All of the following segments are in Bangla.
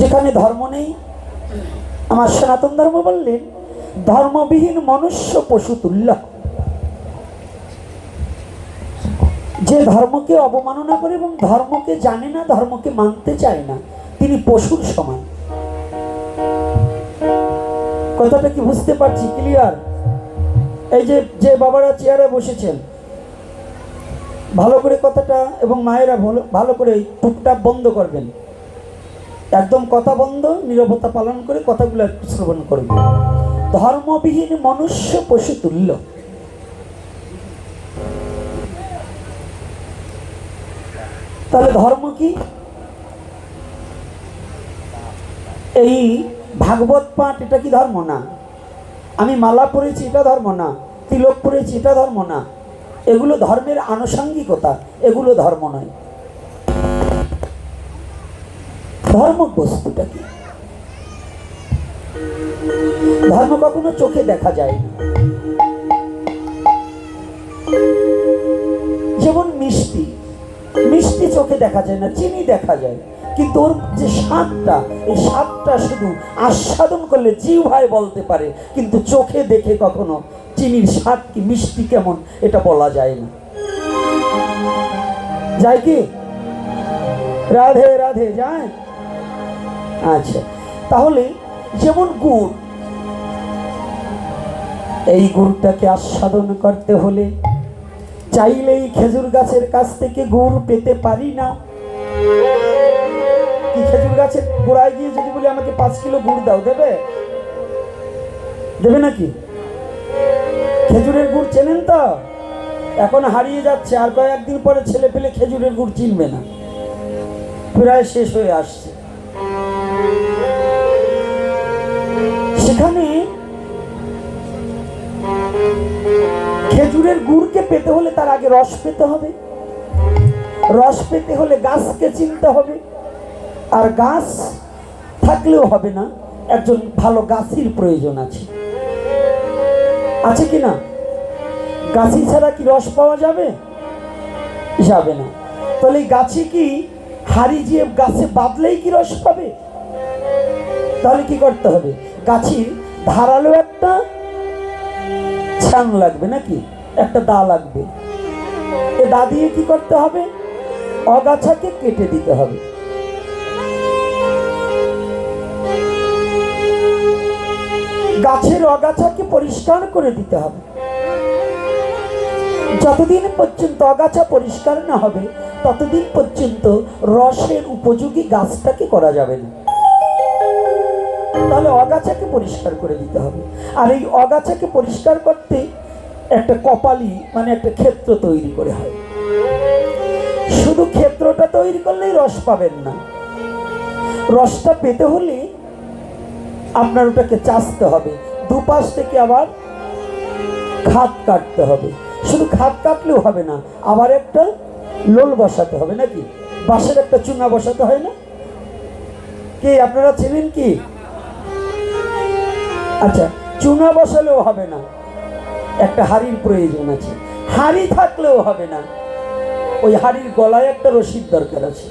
যেখানে ধর্ম নেই, আমার সনাতন ধর্ম বললেন, ধর্মবিহীন মনুষ্য পশু তুল্য। যে ধর্মকে অবমাননা করে এবং ধর্মকে জানে না, ধর্মকে মানতে চায় না, তিনি পশুর সমান। কথাটা কি বুঝতে পারছি? ক্লিয়ার এই যে যে বাবারা চেয়ারে বসেছেন, ভালো করে কথাটা এবং মায়েরা ভালো করে টুকটাপ বন্ধ করবেন। একদম কথা বন্ধ, নীরবতা পালন করে কথাগুলো শ্রবণ করবেন ধর্মবিহীন মনুষ্য পশু তুল্য। তাহলে ধর্ম কি? এই ভাগবত পাঠ, এটা কি ধর্ম না? আমি মালা পরেছি, এটা ধর্ম না। তিলক পরেছি, এটা ধর্ম না। এগুলো ধর্মের আনুষঙ্গিকতা, এগুলো ধর্ম নয়। ধর্ম বস্তুটা কি ধর্ম কখনো চোখে দেখা যায় না। যেমন মিষ্টি। মিষ্টি চোখে দেখা যায় না, চিনি দেখা যায় কিন্তু ওর যে স্বাদটা, এই স্বাদটা শুধু আস্বাদন করলে জিহ্বায় বলতে পারে। কিন্তু চোখে দেখে কখনো চিনির স্বাদ কি, মিষ্টি কেমন, এটা বলা যায় না। যায় কি? রাধে রাধে, যায়? আচ্ছা তাহলে যেমন গুড় এই গুড়টাকে আস্বাদন করতে হলে চাইলেই খেজুর গাছের কাছ থেকে গুড় পেতে পারি না। কি খেজুর গাছের গোড়ায় গিয়ে যদি বলি আমাকে পাঁচ কিলো গুড় দাও, দেবে? দেবে নাকি? খেজুরের গুড় চেনেন তো? এখন হারিয়ে যাচ্ছে, আর কয়েকদিন পরে ছেলে পেলে খেজুরের গুড় চিনবে না। প্রায় শেষ হয়ে আসছে। সেখানে খেজুরের গুড়কে পেতে হলে তার আগে রস পেতে হবে। রস পেতে হলে গাছকে চিনতে হবে। আর গাছ থাকলেও হবে না, একজন ভালো গাছির প্রয়োজন আছে। আছে কি না? গাছি ছাড়া কি রস পাওয়া যাবে? যাবে না। তাহলে এই গাছে কি হাড়ি দিয়ে গাছে বাঁধলেই কি রস পাবে? তাহলে কি করতে হবে? গাছির ধারালো একটা ছান লাগবে নাকি? একটা দা লাগবে। এ দা দিয়ে কি করতে হবে? অগাছাকে কেটে দিতে হবে। গাছের অগাছাকে পরিষ্কার করে দিতে হবে। যতদিন পর্যন্ত অগাছা পরিষ্কার না হবে, ততদিন পর্যন্ত রসের উপযোগী গাছটাকে করা যাবে না। তাহলে অগাছাকে পরিষ্কার করে দিতে হবে। আর এই অগাছাকে পরিষ্কার করতে একটা কপালি মানে একটা ক্ষেত্র তৈরি করে হয়। শুধু ক্ষেত্রটা তৈরি করলেই রস পাবেন না। রসটা পেতে হলে আপনার ওটাকে চাষতে হবে। দুপাশ থেকে আবার খাত কাটতে হবে। শুধু খাত কাটলেও হবে না, আবার একটা লোল বসাতে হবে নাকি? বাঁশের একটা চুনা বসাতে হয় না? কে, আপনারা চেনেন কি? আচ্ছা চুনা বসালেও হবে না। একটা হাড়ির প্রয়োজন আছে। হাড়ি থাকলেও হবে না। ওই হাড়ির গলায় একটা রশির দরকার আছে।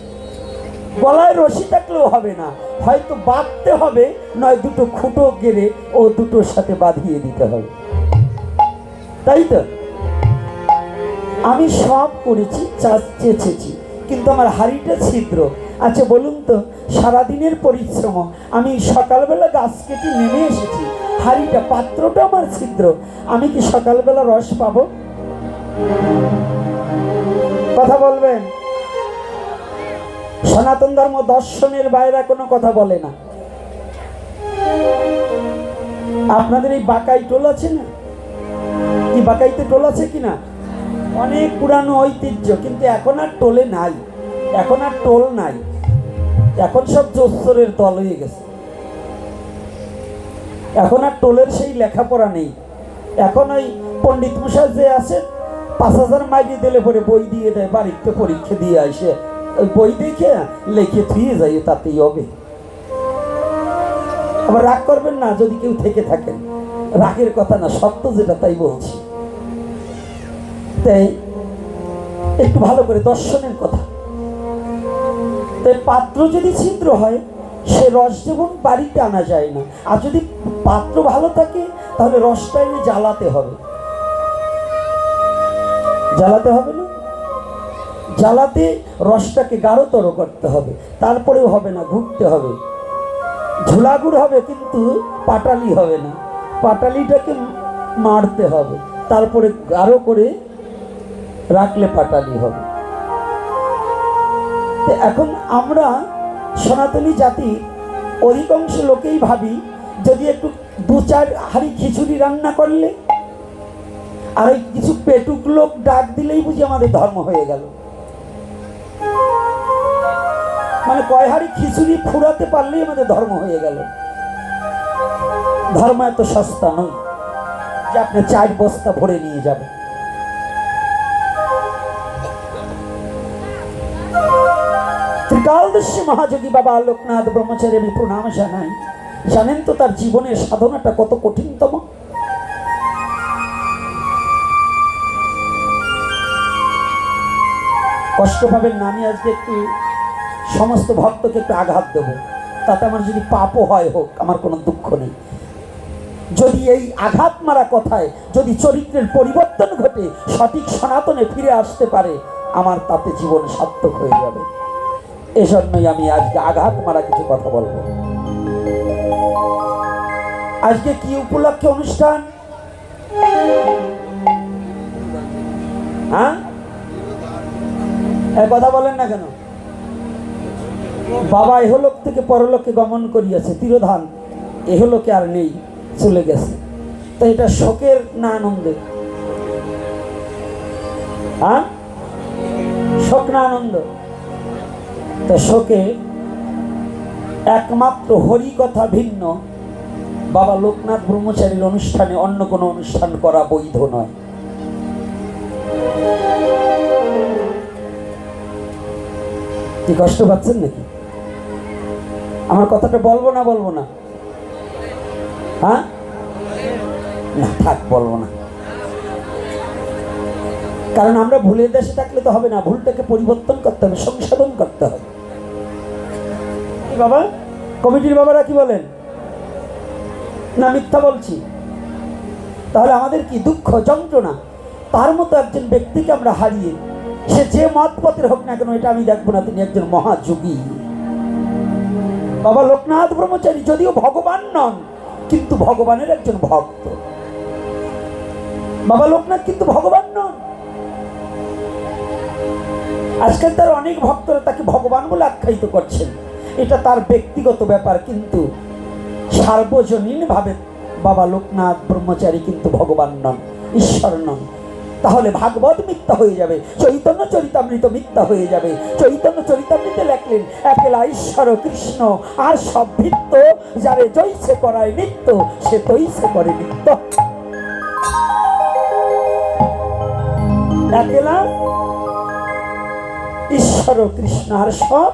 গলায় রশি থাকলেও হবে না। হয়তো বাঁধতে হবে, নয় দুটো খুঁটো গেড়ে ও দুটোর সাথে বাঁধিয়ে দিতে হবে। তাই তো? আমি সব করেছি চা- চেঁচেছি, কিন্তু আমার হাড়িটা ছিদ্র। আচ্ছা বলুন তো, সারাদিনের পরিশ্রম, আমি সকালবেলা গাছ কেটে নেমে এসেছি। হাড়িটা, পাত্রটা আমার ছিদ্র। আমি কি সকালবেলা রস পাব? কথা বলবেন? সনাতন ধর্ম দর্শনের বাইরে কোনো কথা বলে না। আপনাদের এই বাকাই টোল আছে না? কি বাকাইতে টোল আছে কি না? অনেক পুরানো ঐতিহ্য, কিন্তু এখন আর টোলে নাই। এখন আর টোল নাই। এখন সব জোস্তরের দল হয়ে গেছে। এখন আর টোলের সেই লেখাপড়া নেই। এখন ওই পণ্ডিত মশাই যে আছে, পাঁচ হাজার মাইলি দিলে পরে বই দিয়ে দেয়, বাড়িতে পরীক্ষা দিয়ে আসে। ওই বই দেখে লিখে থুয়ে যাই তাতেই হবে। আবার রাগ করবেন না, যদি কেউ থেকে থাকেন। রাগের কথা না, সত্য যেটা তাই বলছি। তাই একটু ভালো করে দর্শনের কথা। তাই পাত্র যদি ছিদ্র হয়, সে রস যেমন বাড়িতে আনা যায় না। আর যদি পাত্র ভালো থাকে, তাহলে রসটা এনে জ্বালাতে হবে। জ্বালাতে হবে না? জ্বালাতে রসটাকে গাঢ়তর করতে হবে। তারপরেও হবে না, ঘুরতে হবে। ঝোলাগুড় হবে কিন্তু পাটালি হবে না। পাটালিটাকে মারতে হবে। তারপরে গাঢ় করে রাখলে পাটালি হবে। এখন আমরা সনাতনী জাতি, অধিকাংশ লোকেই ভাবি, যদি একটু দু চার হাঁড়ি খিচুড়ি রান্না করলে, আর ওই কিছু পেটুক লোক ডাক দিলেই বুঝি আমাদের ধর্ম হয়ে গেল। মানে কয় হাড়ি খিচুড়ি ফুরাতে পারলেই আমাদের ধর্ম হয়ে গেল। ধর্ম এত সস্তা নয় যে আপনি চার বস্তা ভরে নিয়ে যাবেন। ত্রিকালদস্যি মহাযোগী বাবা লোকনাথ ব্রহ্মচারী, আমি প্রণাম জানাই। জানেন তো তার জীবনের সাধনাটা কত কঠিনতম? কষ্ট পাবেন না, আমি আজকে একটু সমস্ত ভক্তকে একটু আঘাত দেবো। তাতে আমার যদি পাপও হয় হোক, আমার কোনো দুঃখ নেই। যদি এই আঘাত মারা কথায়, যদি চরিত্রের পরিবর্তন ঘটে, সঠিক সনাতনে ফিরে আসতে পারে, আমার তাতে জীবন সার্থক হয়ে যাবে। এজন্যই আমি আজকে আঘাত মারা কিছু কথা বলব। আজকে কি উপলক্ষে অনুষ্ঠান? হ্যাঁ? কথা বলেন না কেন? বাবা এহলোক থেকে পরলোকে গমন করিয়াছে, তিরোধান এহলোকে আর নেই, চলে গেছে। তো এটা শোকের না আনন্দের? হ্যাঁ? শোক না আনন্দ? তো শোকে একমাত্র হরি কথা ভিন্ন। বাবা লোকনাথ ব্রহ্মচারীর অনুষ্ঠানে অন্য কোনো অনুষ্ঠান করা বৈধ নয়। কি কষ্ট পাচ্ছেন নাকি? আমার কথাটা বলব না বলব না? হ্যাঁ? না, থাক, বলব না। কারণ আমরা ভুলের দেশে থাকলে তো হবে না, ভুলটাকে পরিবর্তন করতে হবে, সংশোধন করতে হবে। বাবা? কমিটির বাবারা কি বলেন? না, মিথ্যা বলছি। তাহলে আমাদের কি দুঃখ, যন্ত্রণা? তার মতো একজন ব্যক্তিকে আমরা হারিয়ে, সে যে মত পথের হোক না কেন, এটা আমি দেখব না, তিনি একজন মহাযোগী। বাবা লোকনাথ ব্রহ্মচারী, যদিও ভগবান নন, কিন্তু ভগবানের একজন ভক্ত। বাবা লোকনাথ কিন্তু ভগবান নন। আজকাল তার অনেক ভক্তরা তাকে ভগবান বলে আখ্যায়িত করছেন। এটা তার ব্যক্তিগত ব্যাপার, কিন্তু সার্বজনীন ভাবে বাবা লোকনাথ ব্রহ্মচারী কিন্তু ভগবান নন, ঈশ্বর নন। তাহলে ভাগবত মিথ্যা হয়ে যাবে, চৈতন্য চরিতামৃত মিথ্যা হয়ে যাবে। চৈতন্য চরিতামৃতে লেখলেন, একেলা ঈশ্বর কৃষ্ণ, আর সব ভিত্ত, যারে জৈসে করায় নিত্য, সে তৈসে করে নিত্য। একেলা ঈশ্বর কৃষ্ণ আর সব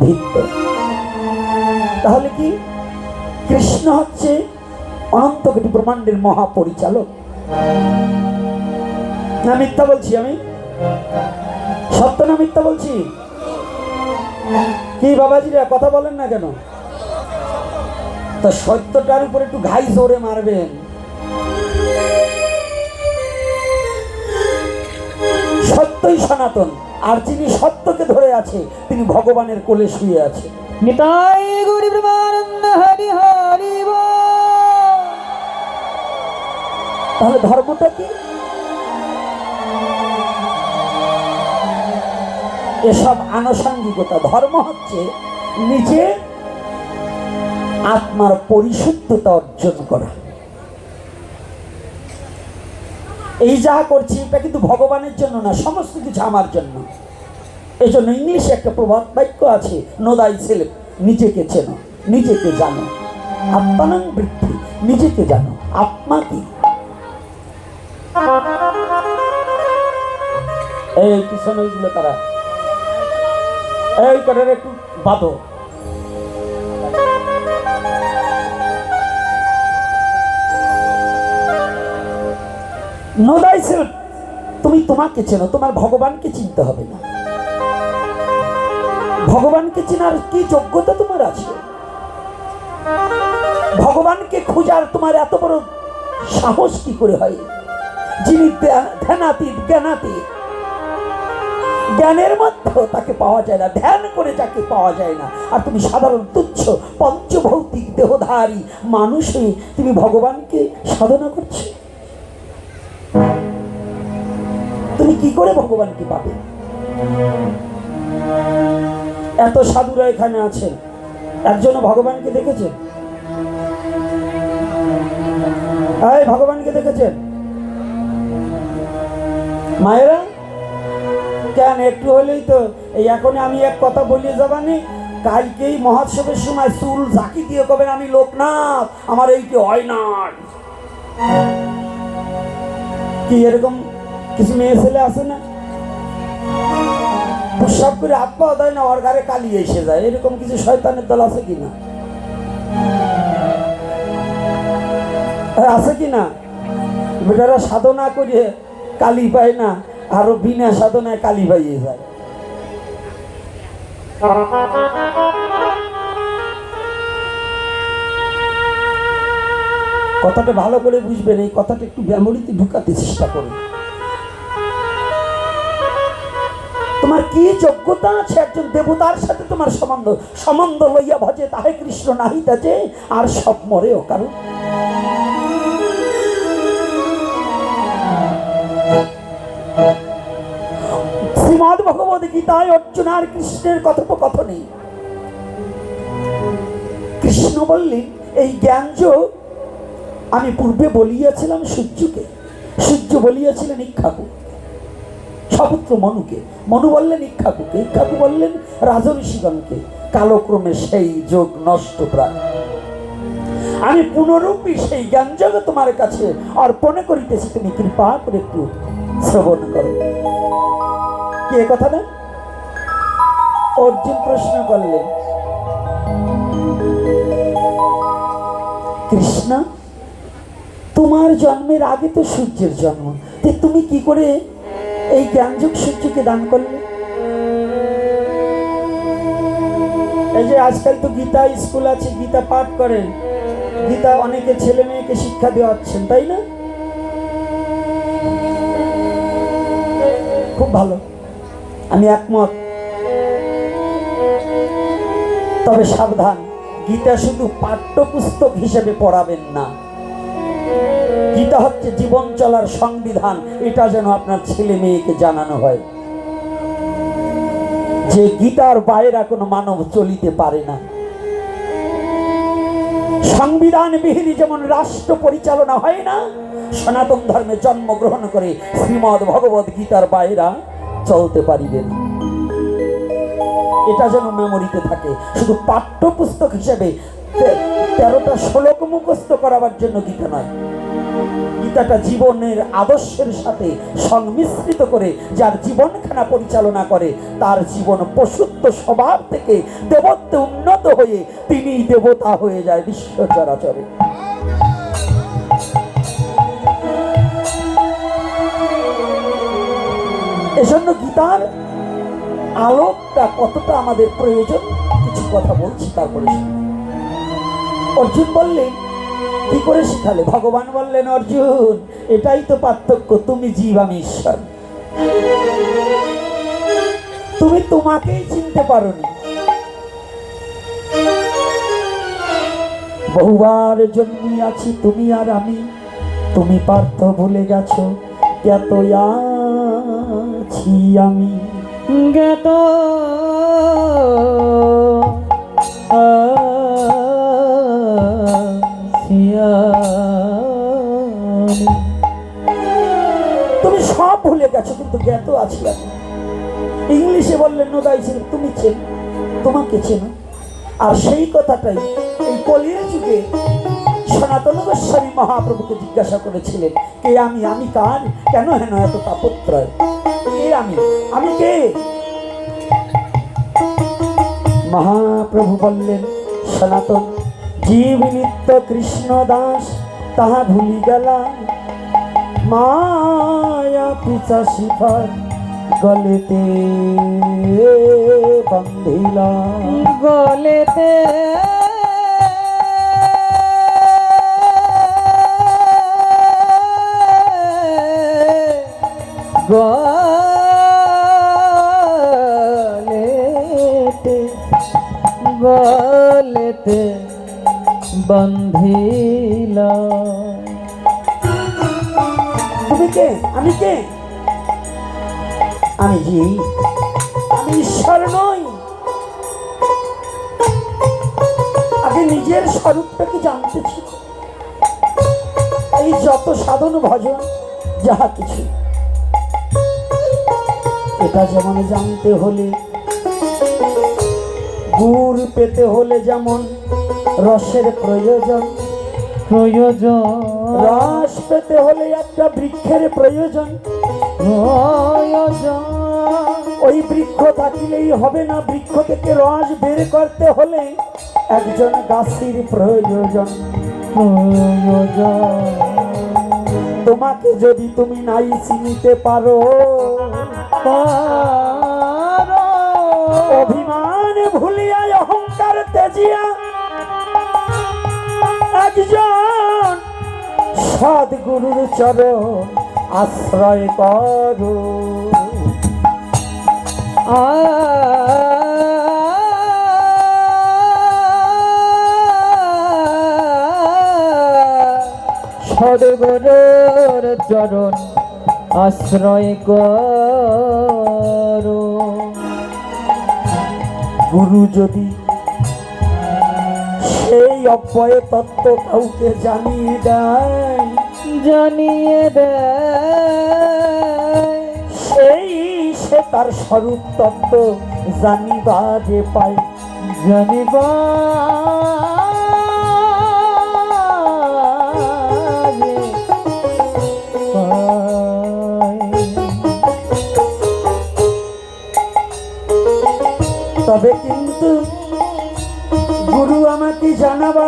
ভিত্ত। তাহলে কি? কৃষ্ণ হচ্ছে অনন্ত কোটি ব্রহ্মাণ্ডের মহাপরিচালক। না মিথ্যা বলছি আমি? সত্য না মিথ্যা বলছি? কি বাবাজিরা, কথা বলেন না কেন? তা সত্যটার উপর একটু ঘাই জোরে মারবেন। সত্যই সনাতন। আর যিনি সত্যকে ধরে আছে তিনি ভগবানের কোলে শুয়ে আছে। নিতাই গৌরী ব্রহ্মানন্দ হরি হরি তাহলে ধর্মটা কি? এসব আনুষাঙ্গিকতা। ধর্ম হচ্ছে নিজে আত্মার পরিশুদ্ধতা অর্জন করা। এই যা করছি, এটা কিন্তু ভগবানের জন্য না, সমস্ত কিছু আমার জন্য। এই জন্য ইংলিশে একটা প্রভাব বাক্য আছে নোদাই ছেলে নিজেকে চেনো, নিজেকে জানো। আত্মানং বৃদ্ধি, নিজেকে জানো, আত্মা কি? এই পিছনে তারা। এই কটার একটু বাঁধো। তুমি তোমাকে চেনো, তোমার ভগবানকে চিনতে হবে না। ভগবানকে চেনার কি যোগ্যতা তোমার আছে? ভগবানকে খোঁজার তোমার এত বড় সাহস কি করে হয়? যিনি ধ্যান- ধ্যানাতীত জ্ঞানাতীত জ্ঞানের মধ্যেও তাকে পাওয়া যায় না, ধ্যান করে যাকে পাওয়া যায় না। আর তুমি সাধারণ তুচ্ছ, পঞ্চভৌতিক দেহধারী মানুষ হয়ে তুমি ভগবানকে সাধনা করছ। তুমি কি করে ভগবানকে পাবে? এত সাধুরা এখানে আছেন একজনও ভগবানকে দেখেছেন এই ভগবানকে দেখেছেন মায়েরা? কেন, একটু হলেই তো। এই এখন আমি এক কথা বলিয়ে যাবানি কালকেই মহোৎসবের সময় চুল ঝাঁকি দিয়ে কবেন আমি লোকনাথ? আমার এইটি হয় না কি এরকম কিছু মেয়ে ছেলে আছে না? সব করে হাত না ওর ঘরে কালি এসে যায়। এরকম কিছু শয়তানের দল আছে কি না? হ্যাঁ, আছে কি না? বেটারা সাধনা করে কালি পায় না আরও বিনা সাধনায় কালি পাইয়ে যায়। কথাটা ভালো করে বুঝবেন এই কথাটা একটু মেমোরিতে ঢুকাতে চেষ্টা করুন। তোমার কি যোগ্যতা আছে? একজন দেবতার সাথে তোমার সম্বন্ধ সম্বন্ধ লইয়া ভজে তাহে কৃষ্ণ নাহিতাছে আর সব মরেও কারণ। শ্রীমদ ভগবত গীতায় অর্জুন আর কৃষ্ণের কথোপকথনে কৃষ্ণ বললেন, এই জ্ঞানযোগ আমি পূর্বে বলিয়াছিলাম সূর্যকে, সূর্য বলিয়াছিলেন ইক্ষাকু সপুত্র মনুকে, মনু বললেন ইক্ষাকুকে, ইক্ষাকু বললেন রাজঋষিগণকে, কালক্রমে সেই যোগ নষ্ট প্রায়। আমি পুনরূপী সেই জ্ঞানযোগ তোমার কাছে অর্পণ করিতেছি, তুমি কৃপা করে একটু শ্রবণ করো। কি কথা না? অর্জুন প্রশ্ন করলেন, কৃষ্ণ, তোমার জন্মের আগে তো সূর্যের জন্ম তুমি কি করে এই জ্ঞানযুগ সূর্যকে দান করলে। এই যে আজকাল তো গীতা স্কুল আছে, গীতা পাঠ করেন। গীতা অনেকে ছেলে মেয়েকে শিক্ষা দেওয়াচ্ছেন, তাই না? খুব ভালো। আমি একমত। তবে সাবধান, গীতা শুধু পাঠ্যপুস্তক হিসেবে পড়াবেন না। গীতা হচ্ছে জীবন চলার সংবিধান। এটা যেন আপনার ছেলে মেয়েকে জানানো হয়। যে গীতার বাইরা কোনো মানব চলিতে পারে না। সংবিধান বিহীন যেমন রাষ্ট্র পরিচালনা হয় না, সনাতন ধর্মে জন্মগ্রহণ করে শ্রীমদ ভগবত গীতার বাইরা চলতে পারিবে না। এটা যেন মেমোরিতে থাকে। শুধু পাঠ্যপুস্তক হিসেবে তেরোটা শ্লোক মুখস্থ করাবার জন্য গীতা নয়। গীতাটা জীবনের আদর্শের সাথে সংমিশ্রিত করে যার জীবনখানা পরিচালনা করে, তার জীবন পশুত্ব স্বভাব থেকে দেবত্বে উন্নত হয়ে তিনি দেবতা হয়ে যায় বিশ্ব চরাচরে এজন্য গীতার আলোকটা কতটা আমাদের প্রয়োজন, কিছু কথা বলছি, তারপরে। অর্জুন বললেন কি করে শিখালে? ভগবান বললেন, অর্জুন, এটাই তো পার্থক্য। তুমি জীব, আমি ঈশ্বর। তুমি তোমাকেই চিনতে পারোনি। বহুবার জন্মি আছি তুমি আর আমি। তুমি পার্থ ভুলে গেছো এত আছি আমি। জ্ঞাত আসিয়ামি। তুমি সব ভুলে গেছো, কিন্তু জ্ঞাত আছি আমি। ইংলিশে বললেন নো দাই ছিল তুমি চেন, তোমাকে চেনো। আর সেই কথাটাই এই কলির যুগে সনাতন গোস্বামী মহাপ্রভুকে জিজ্ঞাসা করেছিলেন, কে আমি? আমি কার? কেন হেন এত তাপত্রয়? কে আমি? আমি কে? মহাপ্রভু বললেন, সনাতন জীব নিত্য কৃষ্ণ দাস তাহা ভুলি গেলা মায়া পিছা শিফার গলেতে বন্ধিলা গলেতে বন্ধিল তুমি কে? আমি কে? আমি আমি ঈশ্বর নই। আগে নিজের স্বরূপটাকে জানতেছি এই যত সাধন ভজন, যাহা কিছু। এটা যেমন জানতে হলে, গুড় পেতে হলে যেমন রসের প্রয়োজন। প্রয়োজন। রস পেতে হলে একটা বৃক্ষের প্রয়োজন। প্রয়োজন। ওই বৃক্ষ থাকিলেই হবে না। বৃক্ষ থেকে রস বের করতে হলে একজন গাছের প্রয়োজন। প্রয়োজন। তোমাকে যদি তুমি নাই চিনিতে পারো পারো। অভিমান ভুলিয়া একজন সদ্গুরুর চরণ আশ্রয় করো। সদগুরুর চরণ আশ্রয় করো। গুরু যদি অব্যয় তত্ত্ব কাউকে জানিয়ে দেয়। জানিয়ে দেয়। সেই সে তার স্বরূপ তত্ত্ব জানিবা যে পায়। জানিবা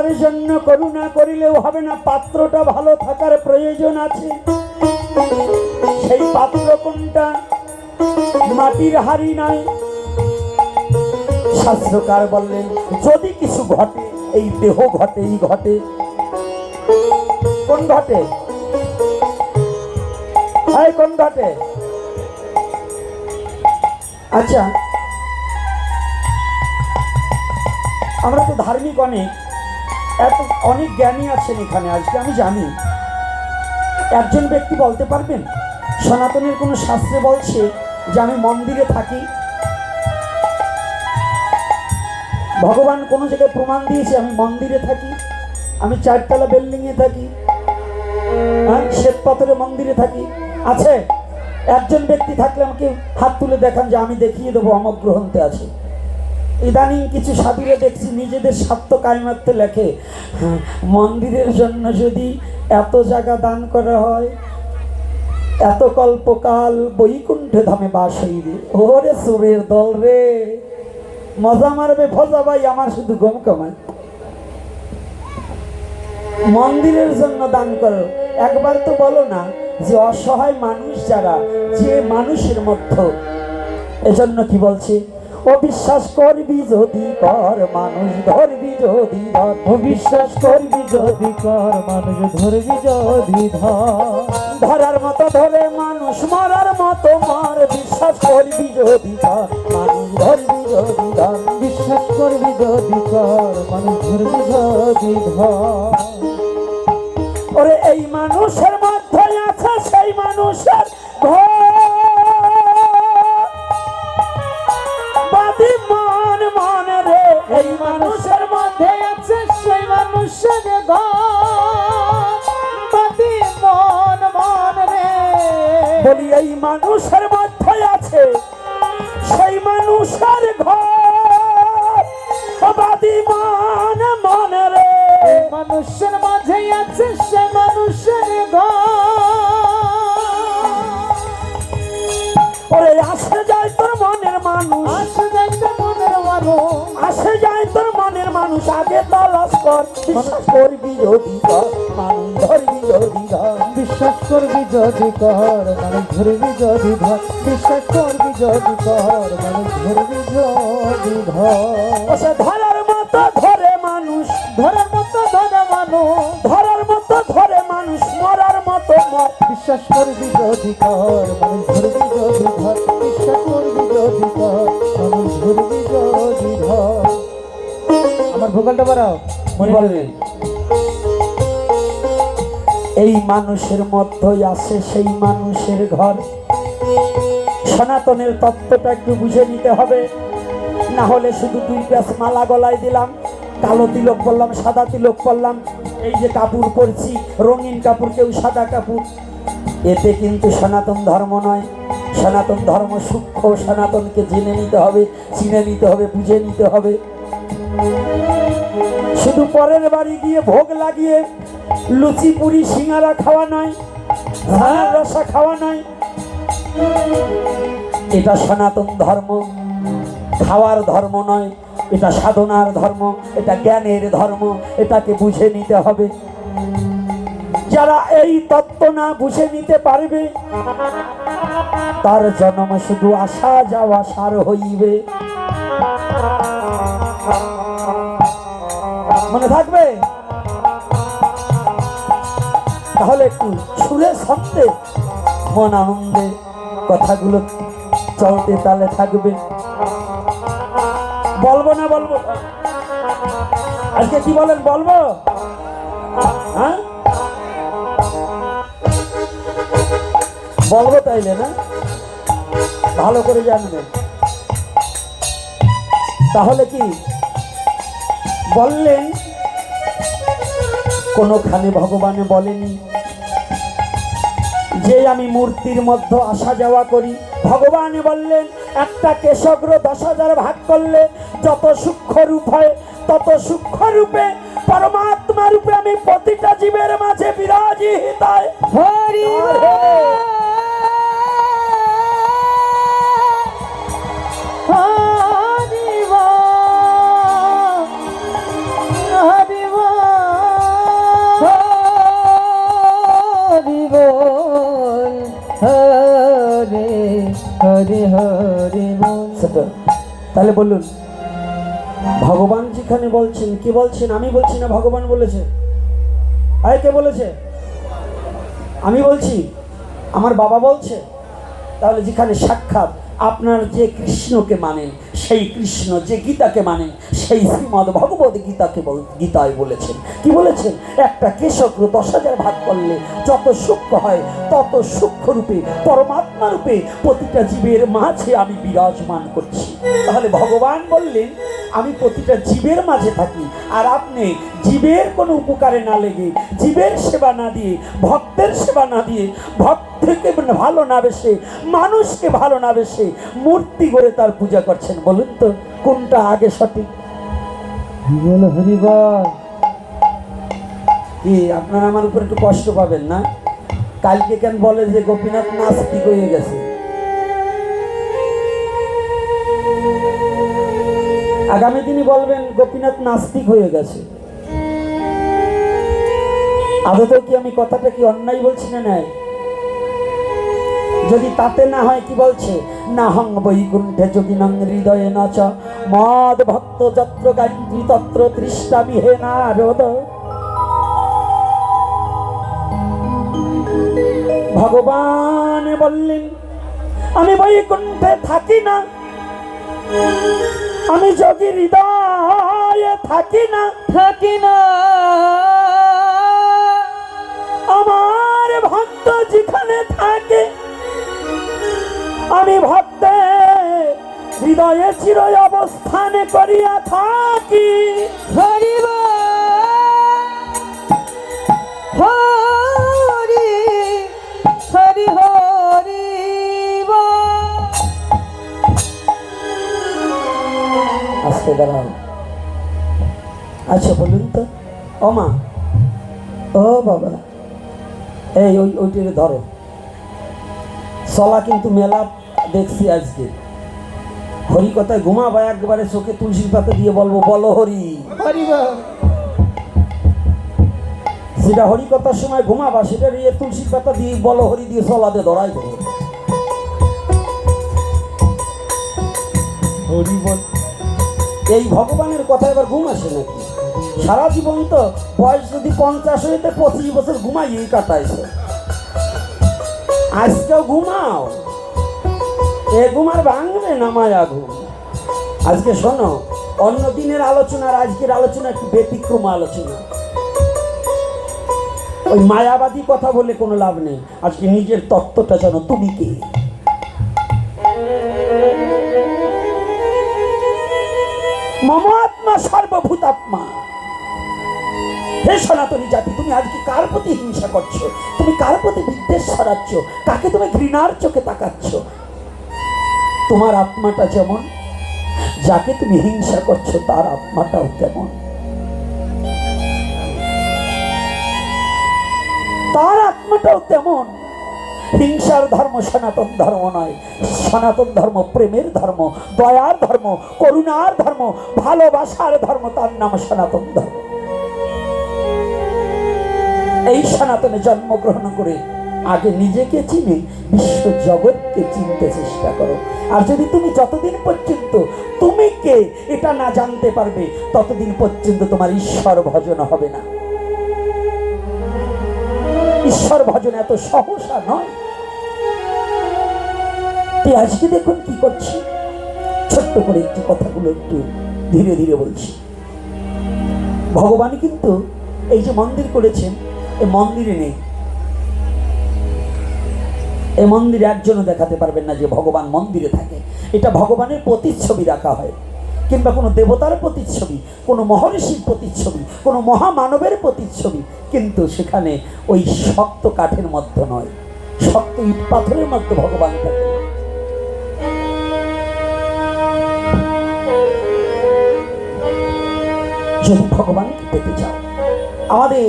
জানাবার জন্য করুণা করিলেও হবে না, পাত্রটা ভালো থাকার প্রয়োজন আছে। সেই পাত্র কোনটা? মাটির হাড়ি নাই। শাস্ত্রকার বললেন, যদি কিছু ঘটে, এই দেহ ঘটে এই ঘটে। কোন ঘটে? কোন ঘটে? আচ্ছা আমরা তো ধার্মিক অনেক। এত অনেক জ্ঞানী আছেন এখানে, আজকে আমি জানি। একজন ব্যক্তি বলতে পারবেন? সনাতনের কোনো শাস্ত্রে বলছে যে আমি মন্দিরে থাকি। ভগবান কোনো জায়গায় প্রমাণ দিয়েছে, আমি মন্দিরে থাকি, আমি চারতলা বিল্ডিংয়ে থাকি হ্যাঁ শ্বেতপাথরে মন্দিরে থাকি। আছে, একজন ব্যক্তি থাকলে আমাকে হাত তুলে দেখান যে আমি দেখিয়ে দেবো আমার গ্রহণতে আছে। ইদানিং কিছু সাধুরা দেখছি নিজেদের স্বার্থ কায়মাত্তে লেখে। হ্যাঁ, মন্দিরের জন্য যদি এত জায়গা দান করা হয় এত কল্পকাল বৈকুণ্ঠে ধামে বাস হইবে ওরে সুরের দল রে মজা মারবে ফজা ভাই আমার শুধু গম কামায়। মন্দিরের জন্য দান করো। একবার তো বলো না যে অসহায় মানুষ যারা যে মানুষের মধ্যে। এজন্য কি বলছে? অবিশ্বাস করবি যদি কর মানুষ ধরবি যদি ধর। অবিশ্বাস করবি যদি কর মানুষ ধরবি যদি ধর। ধরার মতো ধরে মানুষ মরার মতো মার। বিশ্বাস করবি যদি কর মানুষ ধরবি যদি ধর। বিশ্বাস করবি যদি কর মানুষ ধরবি যদি ধর। ওরে এই মানুষের মধ্যে আছে সেই মানুষের ঘর। এই মানুষের মধ্যে আছে সেই মানুষের গতি মন মন রে। বলি, এই মানুষের মধ্যে আছে সেই মানুষের ঘর বাদি মান মান রে। মানুষের মাঝে আছে সেই মানুষের ওরে, আসে আগে তালাশ কর। বিশ্বাস করবি যদি কর মানুষ ধরবি যদি ধর বিশ্বাস করবি যদি কর মানুষ ধরবি যদি ধর বিশ্বাস করবি যদি কর মানুষ ধরবি যদি ধর ধরার মতো ধরে মানুষ ধরার মতো ধরে মানুষ। ধরার মতো ধরে মানুষ মরার মতো মর। বিশ্বাস করবি যদি কর মানুষ ধরবি যদি ধর বিশ্বাস করবি যদি কর মানুষ ধরবি যদি ধর আমার ভোকালটা বাড়াও, মনে বলবেন এই মানুষের মধ্যেই আছে সেই মানুষের ঘর। সনাতনের তত্ত্বটা একটু বুঝে নিতে হবে। না হলে শুধু দুই প্যাস মালা গলায় দিলাম, কালো তিলক পরলাম, সাদা তিলক পরলাম। এই যে কাপড় পরছি, রঙিন কাপড়, কেউ সাদা কাপড়। এতে কিন্তু সনাতন ধর্ম নয়। সনাতন ধর্ম সূক্ষ্ম, সনাতনকে জেনে নিতে হবে, চিনে নিতে হবে, বুঝে নিতে হবে। শুধু পরের বাড়ি গিয়ে ভোগ লাগিয়ে লুচি, পুরি, সিঙ্গারা খাওয়া নয় রসা খাওয়া নয়। এটা সনাতন ধর্ম, খাওয়ার ধর্ম নয়, এটা সাধনার ধর্ম, এটা জ্ঞানের ধর্ম, এটাকে বুঝে নিতে হবে। যারা এই তত্ত্ব না বুঝে নিতে পারবে, তার জন্ম শুধু আসা যাওয়া সার হইবে। মনে থাকবে? তাহলে একটু সুরে শব্দে মন আনন্দে কথাগুলো চলতে তালে থাকবে। বলব না বলব? আজকে কি বলেন বলব? হ্যাঁ? বলব তাইলে না? ভালো করে জানবেন তাহলে কি? বললেন কোনোখানে ভগবান বলেনি। যে আমি মূর্তির মধ্যে আসা যাওয়া করি ভগবান বললেন একটা কেশগ্র দশ হাজার ভাগ করলে যত সূক্ষ্ম রূপ হয় তত সূক্ষ্ম রূপে পরমাত্মা রূপে আমি প্রতিটা জীবের মাঝে বিরাজিতায় হরি। হরে হরে হরে সেটা। তাহলে বলুন, ভগবান যেখানে বলছেন, কি বলছেন? আমি বলছি না ভগবান বলেছে? আরে কে বলেছে? আমি বলছি, আমার বাবা বলছে। তাহলে যেখানে সাক্ষাৎ, আপনার যে কৃষ্ণকে মানেন সেই কৃষ্ণ যে গীতাকে মানেন সেই শ্রীমদ ভগবত গীতাকে গীতায় বলেছেন। কি বলেছেন? একটা কেশক দশ হাজার ভাগ করলে যত সূক্ষ্ম হয়, তত সূক্ষ্ম রূপে, পরমাত্মা রূপে প্রতিটা জীবের মাঝে আমি বিরাজমান করছি। তাহলে ভগবান বললেন, আমি প্রতিটা জীবের মাঝে থাকি, আর আপনি জীবের কোনো উপকারে না লেগে, জীবের সেবা না দিয়ে, ভক্তের সেবা না দিয়ে, ভক্তকে ভালো না বেসে, মানুষকে ভালো না বেসে, মূর্তি করে তার পূজা করছেন। বলুন তো কোনটা আগে সঠিক? বল কি আপনারা আমার উপর একটু কষ্ট পাবেন না। কালকে কেন বলে যে গোপীনাথ নাস্তিক হয়ে গেছে? আগামী দিনই বলবেন গোপীনাথ নাস্তিক হয়ে গেছে। আদতে কি আমি কথাটা কি অন্যায় বলছি না নাই যদি তাতে না হয় কি বলছে? না হং বৈকুণ্ঠে যোগিনং হৃদয়ে নচ মদ ভক্ত যত্র গায়ত্রী তত্র তৃষ্টামি হে নারদ। ভগবান বললেন আমি বৈকুণ্ঠে থাকি না। আমি যোগী হৃদয়ে থাকি না থাকি না। আমার ভক্ত যেখানে থাকে আমি ভক্তে হৃদয়ে চির অবস্থান করিয়া থাকি। হরি বল হরি হরি হরি আজকে আচ্ছা বলুন তো। ও মা ও বাবা এই ওই ওইটিকে ধরো। সলা কিন্তু মেলা দেখছি আজকে। হরি কথায় ঘুমাবা একবারে চোখে তুলসীর পাতা দিয়ে বলব বলো হরি। সেটা হরি কথার সময় ঘুমাবা সেটা নিয়ে তুলসীর পাতা দিয়ে বলো হরি দিয়ে সলাদে ধরাই দেবো হরি বল। এই ভগবানের কথা এবার ঘুম আসে নাকি? সারা জীবন তো বয়স যদি পঞ্চাশ হইতে পঁচিশ বছর ঘুমাইয়েই কাটাইছে। আজকেও ঘুমাও। এ ঘুমার ভাঙবে না, মায়া ঘুম। আজকে শোনো, অন্য দিনের আলোচনা আর আজকের আলোচনা একটু ব্যতিক্রম আলোচনা। ওই মায়াবাদী কথা বলে কোনো লাভ নেই। আজকে নিজের তত্ত্বটা জানো, তুমি কে? মম আত্মা সর্বভূতাত্মা। হে সনাতনী জাতি, তুমি আজকে কার প্রতি হিংসা করছ? তুমি কার প্রতি বিদ্বেষ ছড়াচ্ছ? কাকে তুমি ঘৃণার চোখে তাকাচ্ছ? তোমার আত্মাটা যেমন, যাকে তুমি হিংসা করছ, তার আত্মাটাও তেমন। তার আত্মাটাও তেমন। হিংসার ধর্ম সনাতন ধর্ম নয়। সনাতন ধর্ম প্রেমের ধর্ম, দয়ার ধর্ম, করুণার ধর্ম, ভালোবাসার ধর্ম, তার নাম সনাতন ধর্ম। এই সনাতনে জন্মগ্রহণ করে আগে নিজেকে চিনে বিশ্ব জগৎকে চিনতে চেষ্টা করো। আর যদি তুমি যতদিন পর্যন্ত তুমি কে এটা না জানতে পারবে, ততদিন পর্যন্ত তোমার ঈশ্বর ভজন হবে না। ঈশ্বর ভজন এত সহসা নয়। তুই আজকে দেখুন কি করছি। ছোট্ট করে একটু কথাগুলো একটু ধীরে ধীরে বলছি। ভগবান কিন্তু এই যে মন্দির করেছেন এই মন্দিরে নেই। এই মন্দিরে একজনও দেখাতে পারবেন না যে ভগবান মন্দিরে থাকে। এটা ভগবানের প্রতিচ্ছবি রাখা হয়। কিংবা কোনো দেবতার প্রতিচ্ছবি, কোনো মহর্ষির প্রতিচ্ছবি, কোনো মহামানবের প্রতিচ্ছবি। কিন্তু সেখানে ওই শক্ত কাঠের মধ্যে নয়। শক্ত ইট পাথরের মধ্যে ভগবান থাকে। যদি ভগবানকে পেতে চাও, আমাদের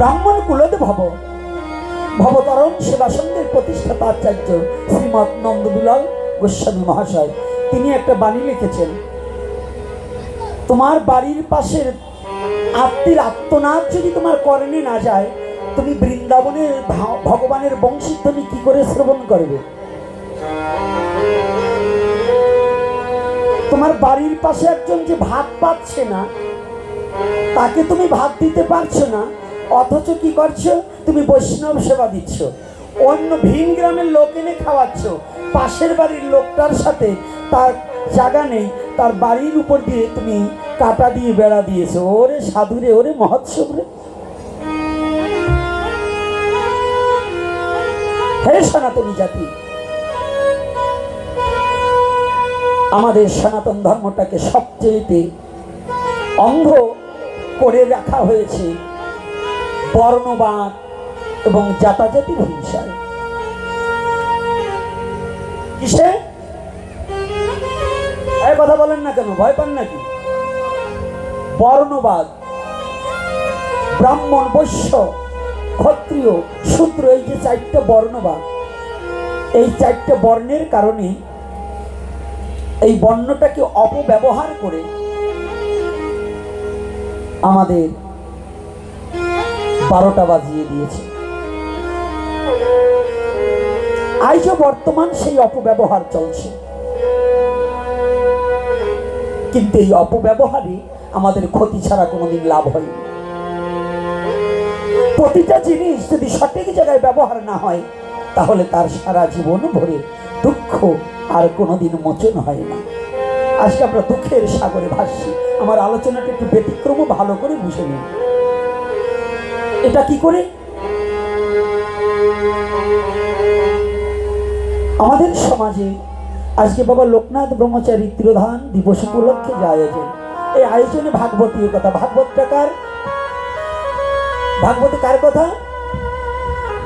ব্রাহ্মণ কুলতে ভব। ভবতরণ সেবা সঙ্গের প্রতিষ্ঠাতা আচার্য শ্রীমৎ নন্দদুলাল গোস্বামী মহাশয়। তিনি একটা বাণী লিখেছেন, তোমার বাড়ির পাশের আত্মীর আত্মনাথ যদি তোমার কর্ণে না যায়, তুমি বৃন্দাবনের ভগবানের বংশীধ্বনি কি করে শ্রবণ করবে? তোমার বাড়ির পাশে একজন যে ভাত পাচ্ছে না, তাকে তুমি ভাত দিতে পারছ না? অথচ কি করছ? তুমি বৈষ্ণব সেবা দিচ্ছ। অন্য ভিন গ্রামের লোক এনে খাওয়াচ্ছ। পাশের বাড়ির লোকটার সাথে তার জায়গা নেই। তার বাড়ির উপর দিয়ে তুমি কাটা দিয়ে বেড়া দিয়েছ। ওরে সাধুরে ওরে মহোৎসব রে। হে সনাতনী জাতি, আমাদের সনাতন ধর্মটাকে সবচেয়ে অন্ধ করে রাখা হয়েছে। বর্ণবাদ এবং জাতাজাতির হিংসায় কিসে? এই কথা বলেন না কেন, ভয় পান নাকি? বর্ণবাদ, ব্রাহ্মণ, বৈশ্য, ক্ষত্রিয়, শূদ্র, এই যে চারটে বর্ণবাদ, এই চারটে বর্ণের কারণে এই বর্ণটাকে অপব্যবহার করে আমাদের বারোটা বাজিয়ে দিয়েছে। আজও বর্তমান সেই অপব্যবহার চলছে। কিন্তু এই অপব্যবহারে আমাদের ক্ষতি ছাড়া কোনোদিন লাভ হয়নি। প্রতিটা জিনিস যদি সঠিক জায়গায় ব্যবহার না হয়, তাহলে তার সারা জীবন ভরে দুঃখ আর কোনোদিন মোচন হয় না। আজকে আমরা দুঃখের সাগরে ভাসছি। আমার আলোচনাটা একটু ব্যতিক্রম ভালো করে বুঝে নিন। এটা কি করে? আমাদের সমাজে আজকে বাবা লোকনাথ ব্রহ্মচারী তিরোধান দিবস উপলক্ষে যে আয়োজন, এই আয়োজনে ভাগবতীয় কথা। ভাগবতটা কার? ভাগবতী কার কথা?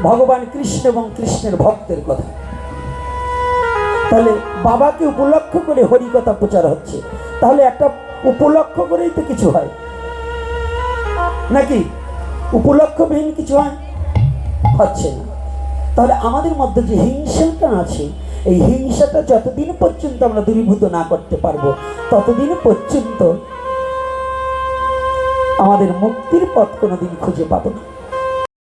ভগবান কৃষ্ণ এবং কৃষ্ণের ভক্তের কথা। তাহলে বাবাকে উপলক্ষ করে হরিকথা প্রচার হচ্ছে। তাহলে একটা উপলক্ষ করেই তো কিছু হয়। নাকি? উপলক্ষবিহীন কিছু হয় হচ্ছে না। তাহলে আমাদের মধ্যে যে হিংসাটা আছে, এই হিংসাটা যতদিন পর্যন্ত আমরা দূরীভূত না করতে পারব, ততদিন পর্যন্ত আমাদের মুক্তির পথ কোনোদিন খুঁজে পাবো না।